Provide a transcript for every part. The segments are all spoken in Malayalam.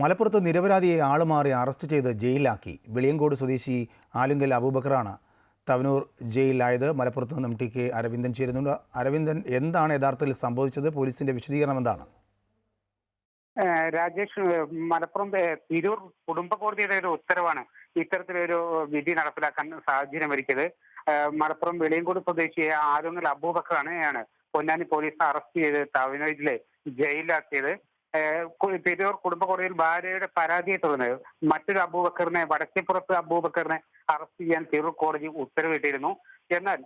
മലപ്പുറത്ത് നിരപരാധിയെ ആളുമാറി അറസ്റ്റ് ചെയ്ത് ജയിലിലാക്കി. വെളിയങ്കോട് സ്വദേശി ആലുങ്കൽ അബൂബക്കറാണ് തവനൂർ ജയിലിലായത്. മലപ്പുറത്ത് നിന്നും ടി കെ അരവിന്ദൻ ചേരുന്നുണ്ട്. അരവിന്ദൻ എന്താണ് യഥാർത്ഥത്തിൽ സംഭവിച്ചത്? പോലീസിന്റെ വിശദീകരണം എന്താണ്? രാജേഷ് മലപ്പുറം തിരൂർ കുടുംബ കോടതിയുടെ ഒരു ഉത്തരവാണ് ഇത്തരത്തിലൊരു വിധി നടപ്പിലാക്കാൻ സാഹചര്യം ഒരുക്കിയത്. മലപ്പുറം വെളിയങ്കോട് സ്വദേശിയെ ആരോങ്ങൽ അബൂബക്കറാണ് പൊന്നാനി പോലീസ് അറസ്റ്റ് ചെയ്ത് തവനൂരിലെ ജയിലിലാക്കിയത്. തിരൂർ കുടുംബ കോടതിയിൽ ഭാര്യയുടെ പരാതിയെ തുടർന്ന് മറ്റൊരു അബൂബക്കറിനെ വടക്കേപ്പുറത്ത് അബൂബക്കറിനെ അറസ്റ്റ് ചെയ്യാൻ തിരൂർ കോടതി ഉത്തരവിട്ടിരുന്നു. എന്നാൽ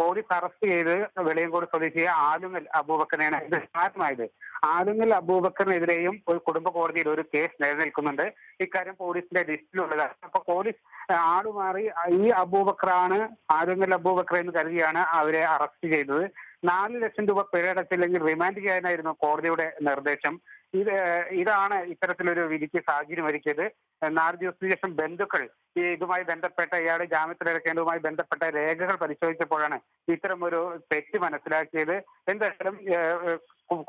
പോലീസ് അറസ്റ്റ് ചെയ്ത് വെളിയങ്കോട് സ്വദേശിയെ ആലുങ്ങൽ അബൂബക്കറിനെയാണ് ഇത് കാരണമായത് ആലുങ്ങൽ അബൂബക്കറിനെതിരെയും ഒരു കുടുംബ കോടതിയിൽ ഒരു കേസ് നിലനിൽക്കുന്നുണ്ട്. ഇക്കാര്യം പോലീസിന്റെ ലിസ്റ്റിലുള്ളതാണ് അപ്പൊ പോലീസ് ആളുമാറി ഈ അബൂബക്കറാണ് ആലുങ്ങൽ അബൂബക്കർ എന്ന് കരുതിയാണ് അവരെ അറസ്റ്റ് ചെയ്തത്. നാല് ലക്ഷം രൂപ പിഴയടച്ചില്ലെങ്കിൽ റിമാൻഡ് ചെയ്യാനായിരുന്നു കോടതിയുടെ നിർദ്ദേശം. ഇത് ഇതാണ് ഇത്തരത്തിലൊരു വിധിക്ക് സാഹചര്യം ഒരുക്കിയത്. നാല് ദിവസത്തിന് ശേഷം ബന്ധുക്കൾ ഇതുമായി ബന്ധപ്പെട്ട ഇയാളെ ജാമ്യത്തിലിറക്കേണ്ടതുമായി ബന്ധപ്പെട്ട രേഖകൾ പരിശോധിച്ചപ്പോഴാണ് ഇത്തരം ഒരു തെറ്റ് മനസ്സിലാക്കിയത്. എന്തായാലും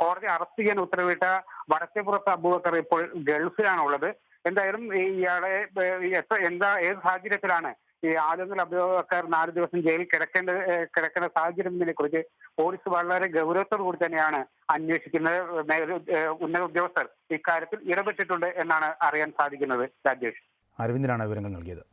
കോടതി അറസ്റ്റ് ചെയ്യാൻ ഉത്തരവിട്ട വടക്കേപ്പുറത്ത് അബൂബക്കർ ഇപ്പോൾ ഗൾഫിലാണുള്ളത്. എന്തായാലും ഇയാളെ എത്ര എന്താ ഏത് സാഹചര്യത്തിലാണ് ഈ ആലുങ്ങൽ അഭിയോഗക്കാർ നാല് ദിവസം ജയിലിൽ കിടക്കേണ്ട കിടക്കേണ്ട സാഹചര്യം കുറിച്ച് പോലീസ് വളരെ ഗൗരവത്തോടു കൂടി തന്നെയാണ് അന്വേഷിക്കുന്നത്. ഉന്നത ഉദ്യോഗസ്ഥർ ഇക്കാര്യത്തിൽ ഇടപെട്ടിട്ടുണ്ട് എന്നാണ് അറിയാൻ സാധിക്കുന്നത് രാജേഷ്. അരവിന്ദനാണ് വിവരങ്ങൾ നൽകിയത്.